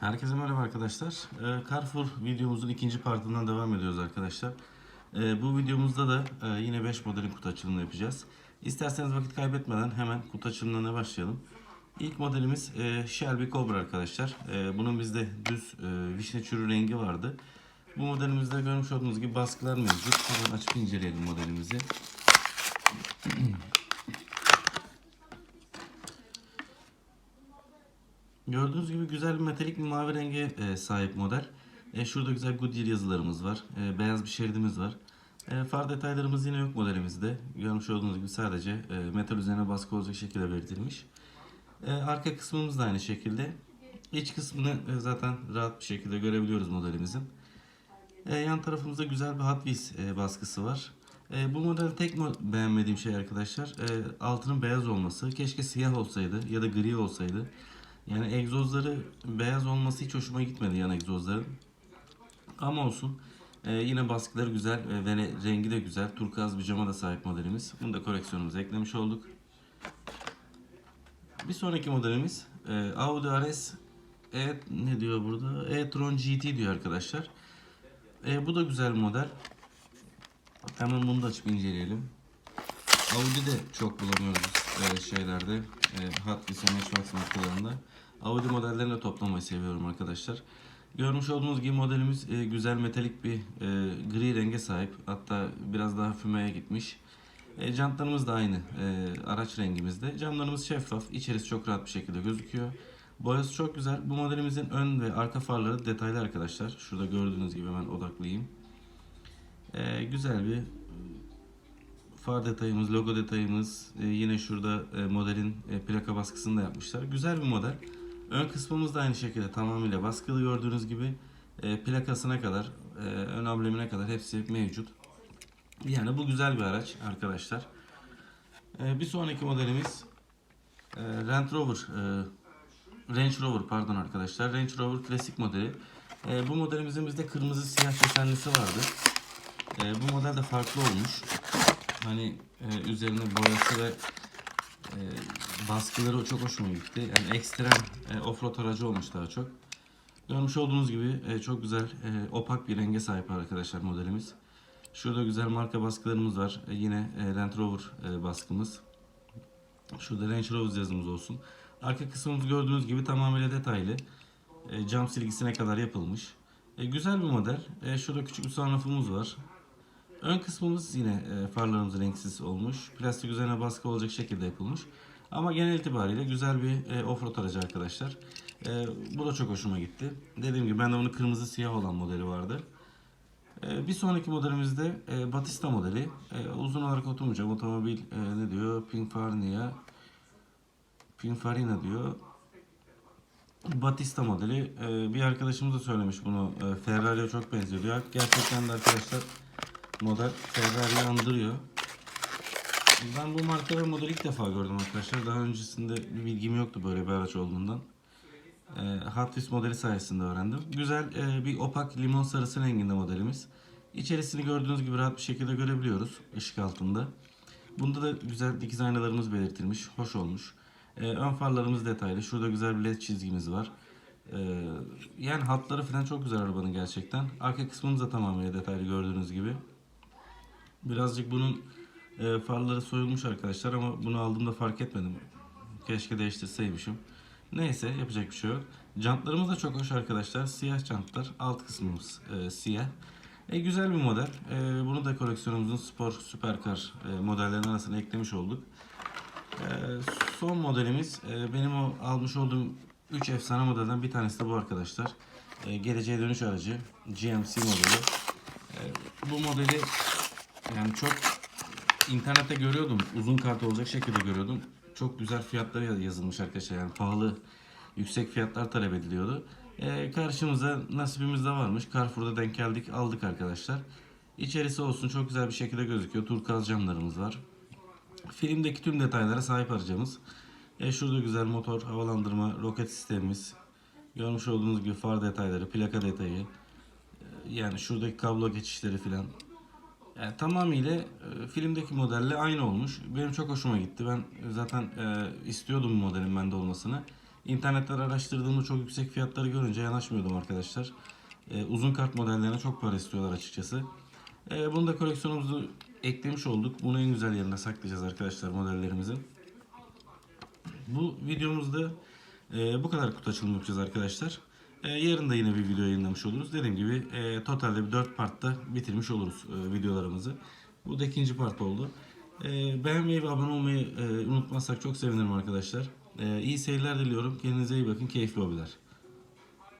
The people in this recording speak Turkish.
Herkese merhaba arkadaşlar. Ee, Carrefour videomuzun ikinci partından devam ediyoruz arkadaşlar. Ee, bu videomuzda da e, yine 5 modelin kutu açılımını yapacağız. İsterseniz vakit kaybetmeden hemen kutu açılımlarına başlayalım. İlk modelimiz e, Shelby Cobra arkadaşlar. E, bunun bizde düz vişne çürü rengi vardı. Bu modelimizde görmüş olduğunuz gibi baskılar mevcut. Hemen açıp inceleyelim modelimizi. Gördüğünüz gibi güzel bir metalik bir mavi renge e, sahip model. E, şurada güzel Goodyear yazılarımız var. E, beyaz bir şeridimiz var. E, far detaylarımız yine yok modelimizde. Görmüş olduğunuz gibi sadece e, metal üzerine baskı olacak şekilde belirtilmiş. E, arka kısmımız da aynı şekilde. İç kısmını e, zaten rahat bir şekilde görebiliyoruz modelimizin. E, yan tarafımızda güzel bir Hot Wheels e, baskısı var. E, bu model tek beğenmediğim şey arkadaşlar e, altının beyaz olması. Keşke siyah olsaydı ya da gri olsaydı. Yani egzozları beyaz olması hiç hoşuma gitmedi yan egzozların. Ama olsun. E, yine baskıları güzel ve re- rengi de güzel. Turkuaz bir cama da sahip modelimiz. Bunu da koleksiyonumuza eklemiş olduk. Bir sonraki modelimiz e, Audi RS e, ne diyor burada? e-tron GT diyor arkadaşlar. E, bu da güzel bir model. Hemen bunu da açıp inceleyelim. Audi'de çok bulamıyoruz e, şeylerde. E, Wheels ve Matchbox markalarında. Audi modellerini de toplamayı seviyorum arkadaşlar. Görmüş olduğunuz gibi modelimiz e, güzel metalik bir e, gri renge sahip. Hatta biraz daha fümeye gitmiş. E, jantlarımız da aynı e, araç rengimizde. Camlarımız şeffaf. İçerisi çok rahat bir şekilde gözüküyor. Boyası çok güzel. Bu modelimizin ön ve arka farları detaylı arkadaşlar. Şurada gördüğünüz gibi hemen odaklayayım. E, güzel bir far detayımız, logo detayımız, e, yine şurada e, modelin e, plaka baskısını da yapmışlar. Güzel bir model. Ön kısmımız da aynı şekilde tamamıyla baskılı gördüğünüz gibi plakasına kadar, ön amblemine kadar hepsi mevcut. Yani bu güzel bir araç arkadaşlar. Bir sonraki modelimiz e, Range Rover, Range Rover pardon arkadaşlar. Range Rover klasik modeli. Bu modelimizin bizde kırmızı siyah desenlisi vardı. Bu model de farklı olmuş. Hani e, üzerine boyası ve e, baskıları çok hoşuma gitti. Yani ekstrem e, offroad aracı olmuş daha çok. Görmüş olduğunuz gibi e, çok güzel e, opak bir renge sahip arkadaşlar modelimiz. Şurada güzel marka baskılarımız var. E, yine e, Land Rover e, baskımız. Şurada Range Rover yazımız olsun. Arka kısmımız gördüğünüz gibi tamamıyla detaylı. E, cam silgisine kadar yapılmış. E, güzel bir model. E, şurada küçük bir sunroofumuz var. Ön kısmımız yine e, farlarımız renksiz olmuş. Plastik üzerine baskı olacak şekilde yapılmış. Ama genel itibariyle güzel bir e, offroad aracı arkadaşlar. E, bu da çok hoşuma gitti. Dediğim gibi bende bunun kırmızı siyah olan modeli vardı. Bir sonraki modelimizde e, Batista modeli. Uzun olarak oturmayacak otomobil ne diyor? Pininfarina Pininfarina diyor. Batista modeli. Bir arkadaşımız da söylemiş bunu. Ferrari'ye çok benziyor diyor. Gerçekten de arkadaşlar model Ferrari'yi andırıyor. Ben bu marka ve modeli ilk defa gördüm arkadaşlar. Daha öncesinde bir bilgim yoktu böyle bir araç olduğundan. E, Hot Wheels modeli sayesinde öğrendim. Güzel e, bir opak limon sarısı renginde modelimiz. İçerisini gördüğünüz gibi rahat bir şekilde görebiliyoruz ışık altında. Bunda da güzel dikiz aynalarımız belirtilmiş. Hoş olmuş. E, ön farlarımız detaylı. Şurada güzel bir led çizgimiz var. E, yani hatları falan çok güzel arabanın gerçekten. Arka kısmımız da tamamıyla detaylı gördüğünüz gibi. Birazcık bunun e, farları soyulmuş arkadaşlar ama bunu aldığımda fark etmedim. Keşke değiştirseymişim. Neyse yapacak bir şey yok. Jantlarımız da çok hoş arkadaşlar. Siyah jantlar. Alt kısmımız e, siyah. E, güzel bir model. E, bunu da koleksiyonumuzun spor süperkar e, modellerinin arasına eklemiş olduk. E, son modelimiz e, benim o almış olduğum 3 efsane modelden bir tanesi de bu arkadaşlar. E, geleceğe dönüş aracı GMC modeli. E, bu modeli yani çok internette görüyordum. Uzun kart olacak şekilde görüyordum. Çok güzel fiyatları yaz- yazılmış arkadaşlar. Yani pahalı, yüksek fiyatlar talep ediliyordu. Ee, karşımıza nasibimiz de varmış. Carrefour'da denk geldik, aldık arkadaşlar. İçerisi olsun çok güzel bir şekilde gözüküyor. Turkuaz camlarımız var. Filmdeki tüm detaylara sahip aracımız. E, şurada güzel motor, havalandırma, roket sistemimiz. Görmüş olduğunuz gibi far detayları, plaka detayı. E, Yani şuradaki kablo geçişleri filan. Yani tamamıyla e, filmdeki modelle aynı olmuş. Benim çok hoşuma gitti. Ben zaten e, istiyordum bu modelin bende olmasını. İnternetten araştırdığımda çok yüksek fiyatları görünce yanaşmıyordum arkadaşlar. Uzun kart modellerine çok para istiyorlar açıkçası. Bunu da koleksiyonumuzu eklemiş olduk. Bunu en güzel yerine saklayacağız arkadaşlar modellerimizin. Bu videomuzda e, bu kadar kutu açılımı arkadaşlar. E, yarın da yine bir video yayınlamış oluruz. Dediğim gibi e, totalde bir 4 partta bitirmiş oluruz e, videolarımızı. Bu da ikinci part oldu. E, beğenmeyi ve abone olmayı e, unutmazsak çok sevinirim arkadaşlar. E, iyi seyirler diliyorum. Kendinize iyi bakın. Keyifli hobiler.